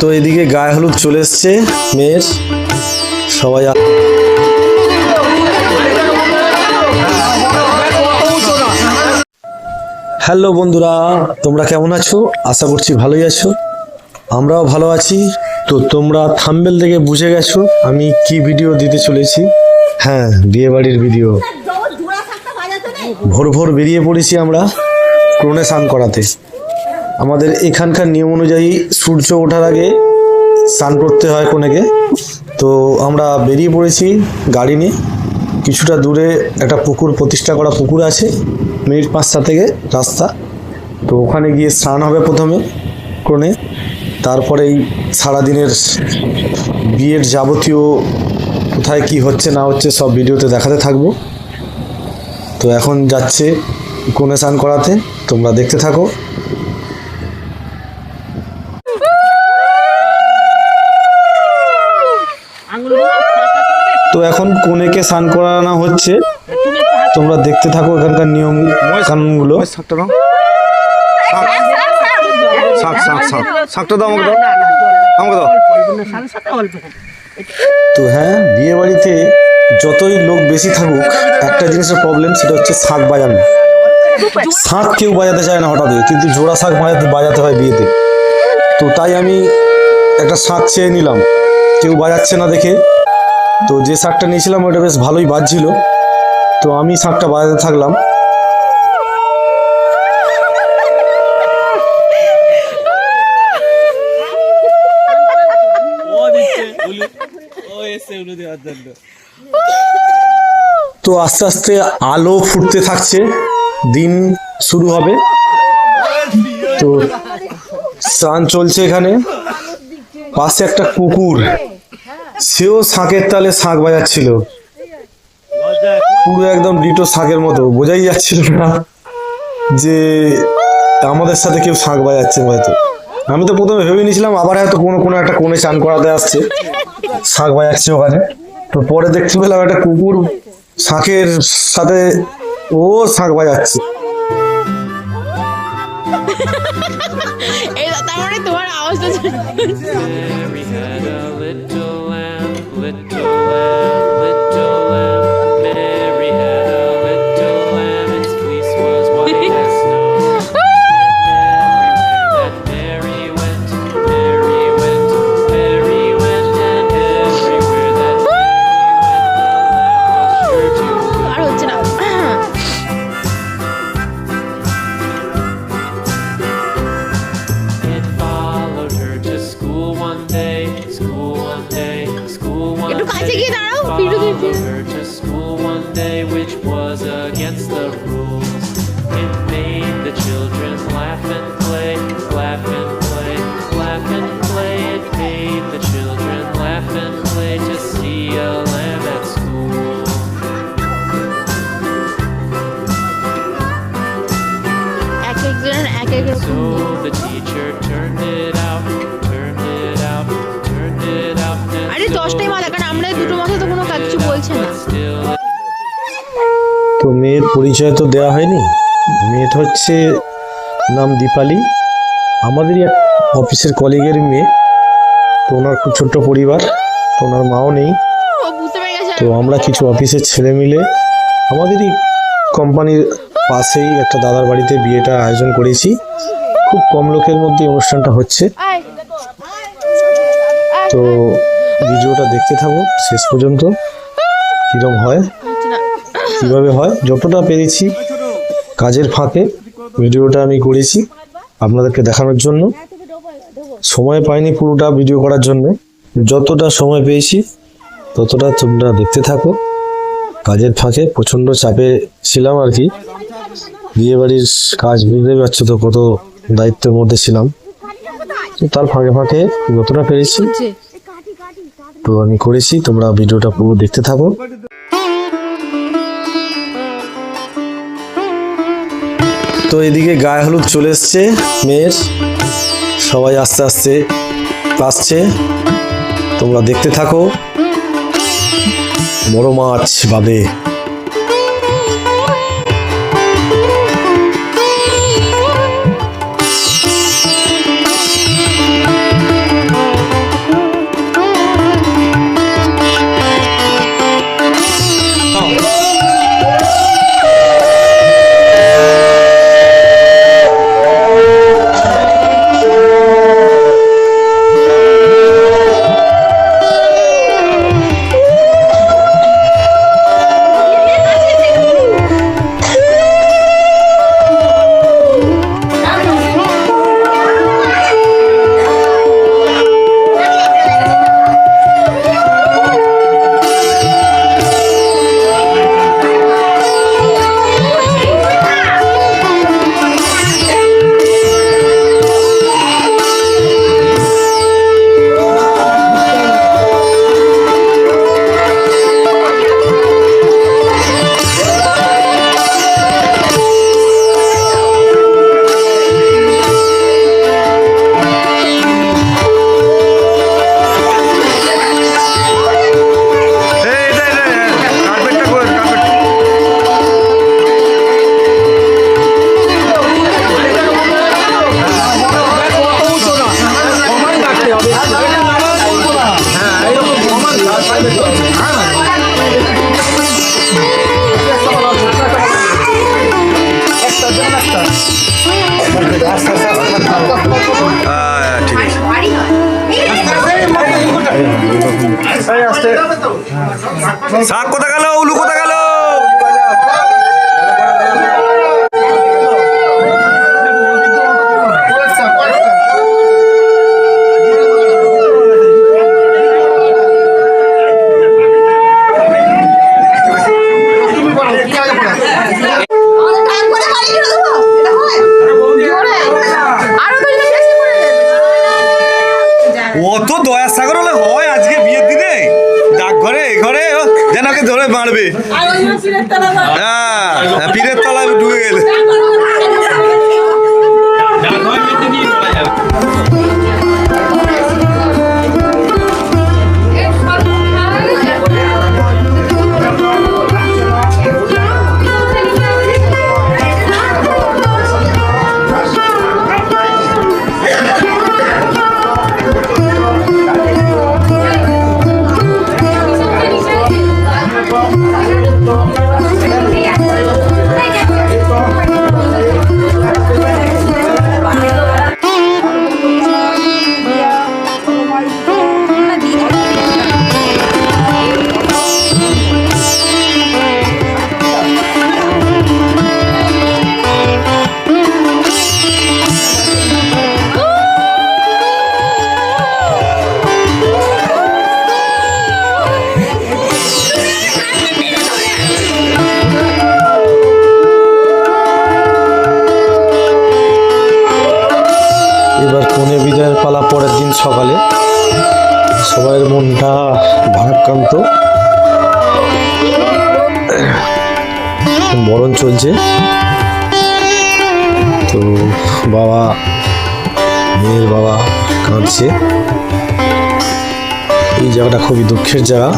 তো এদিকে গায়ে হলুদ চলে এসছে, মেয়ের। সবাই হ্যালো বন্ধুরা, তোমরা কেমন আছো? আশা করছি ভালোই আছো। আমরাও ভালো আছি। তো তোমরা থাম্বেল দেখে বুঝে গেছো আমি কি ভিডিও দিতে চলেছি। হ্যাঁ বিয়ে বাড়ির ভিডিও ভোর ভোর বেরিয়ে পড়েছি আমরা ক্রোনে স্নান করাতে। আমাদের এখানকার নিয়ম অনুযায়ী সূর্য ওঠার আগে স্নান করতে হয় কোনেকে। তো আমরা বেরিয়ে পড়েছি গাড়ি নিয়ে। কিছুটা দূরে একটা পুকুর প্রতিষ্ঠা করা পুকুর আছে, মিনিট পাঁচটা থেকে রাস্তা। তো ওখানে গিয়ে স্নান হবে প্রথমে ক্রোনে তারপরেই সারাদিনের বিয়ের যাবতীয় কোথায় কি হচ্ছে না হচ্ছে সব ভিডিওতে দেখাতে থাকব। তো এখন যাচ্ছে কোনে স্নান করাতে, তোমরা দেখতে থাকো। তো এখন কোনেকে স্নান করানো হচ্ছে? তোমরা দেখতে থাকো এখানকার নিয়ম কানুনগুলো। তো হ্যাঁ বিয়ে বাড়িতে যতই লোক বেশি থাকুক একটা জিনিসের প্রবলেম সেটা হচ্ছে শাক বাজানো। শাক কেউ বাজাতে চায় না হঠাৎ কিন্তু জোড়া শাক বাজাতে বাজাতে হয় বিয়েতে। তো তাই আমি একটা শাক চেয়ে নিলাম। কেউ বাজাচ্ছে না দেখে। তো যে শাকটা নিয়েছিলাম, ওটা বেশ ভালোই বাজছিল। তো আমি শাকটা বাজাতে থাকলাম। তো আস্তে আস্তে আলো ফুটতে থাকছে। দিন শুরু হবে। তো স্নান চলছে এখানে। পাশে একটা কুকুর। সেও শাঁখের তালে শাঁখ বাজাচ্ছিল। পুরো একদম ডিটো শাঁখের মতো বোঝাই যাচ্ছিল না যে আমাদের সাথে কেউ শাঁখ বাজাচ্ছে হয়তো। আমি তো প্রথমে ভেবে নিয়েছিলাম আবার হয়তো কোনো কোনো একটা কোণে চান করাতে আসছে শাঁখ বাজাচ্ছে ওখানে। তো পরে দেখতে পেলাম একটা কুকুর শাঁখের সাথে ও শাঁখ বাজাচ্ছে। তার মানে তোমার আওয়াজটা little, a little. One একটু কাছে day. গিয়ে দাঁড়াও তো মেয়ের পরিচয় তো দেওয়া হয়নি। মেয়েটা হচ্ছে নাম দীপালি। আমাদেরই এক অফিসের কলিগের মেয়ে। তো ওনার খুব ছোট্ট পরিবার। তো ওনার মাও নেই। তো আমরা কিছু অফিসের ছেলে মিলে আমাদেরই কোম্পানির পাশেই একটা দাদার বাড়িতে বিয়েটা আয়োজন করেছি। খুব কম লোকের মধ্যে অনুষ্ঠানটা হচ্ছে। তো ভিডিওটা দেখতে থাকো শেষ পর্যন্ত কীরকম হয়? কীভাবে হয়? যতটা পেরেছি কাজের ফাঁকে, ভিডিওটা আমি করেছি আপনাদেরকে দেখানোর জন্য। সময় পাইনি পুরোটা ভিডিও করার জন্য। যতটা সময় পেয়েছি, ততটা তোমরা দেখতে থাকো। কাজের ফাঁকে প্রচণ্ড চাপে ছিলাম আর কি। বিয়ে বাড়ির কাজ বুঝতে পারছ তো কত দায়িত্বের মধ্যে ছিলাম। তো তার ফাঁকে ফাঁকে যতটা পেরেছি, তো আমি করেছি, তোমরা ভিডিওটা পুরো দেখতে থাকো। তো এদিকে গায়ে হলুদ চলে এসছে, মেয়ের। সবাই আস্তে আস্তে আসছে। তোমরা দেখতে থাকো। বড় মাছ বাবে ঠিক আছে শাক কোথা গেল উলু কোথা গেল মারবে হ্যাঁ পীরের তলায় ঢুকে গেলে। কাঁদছে এই জায়গাটা খুবই দুঃখের জায়গা।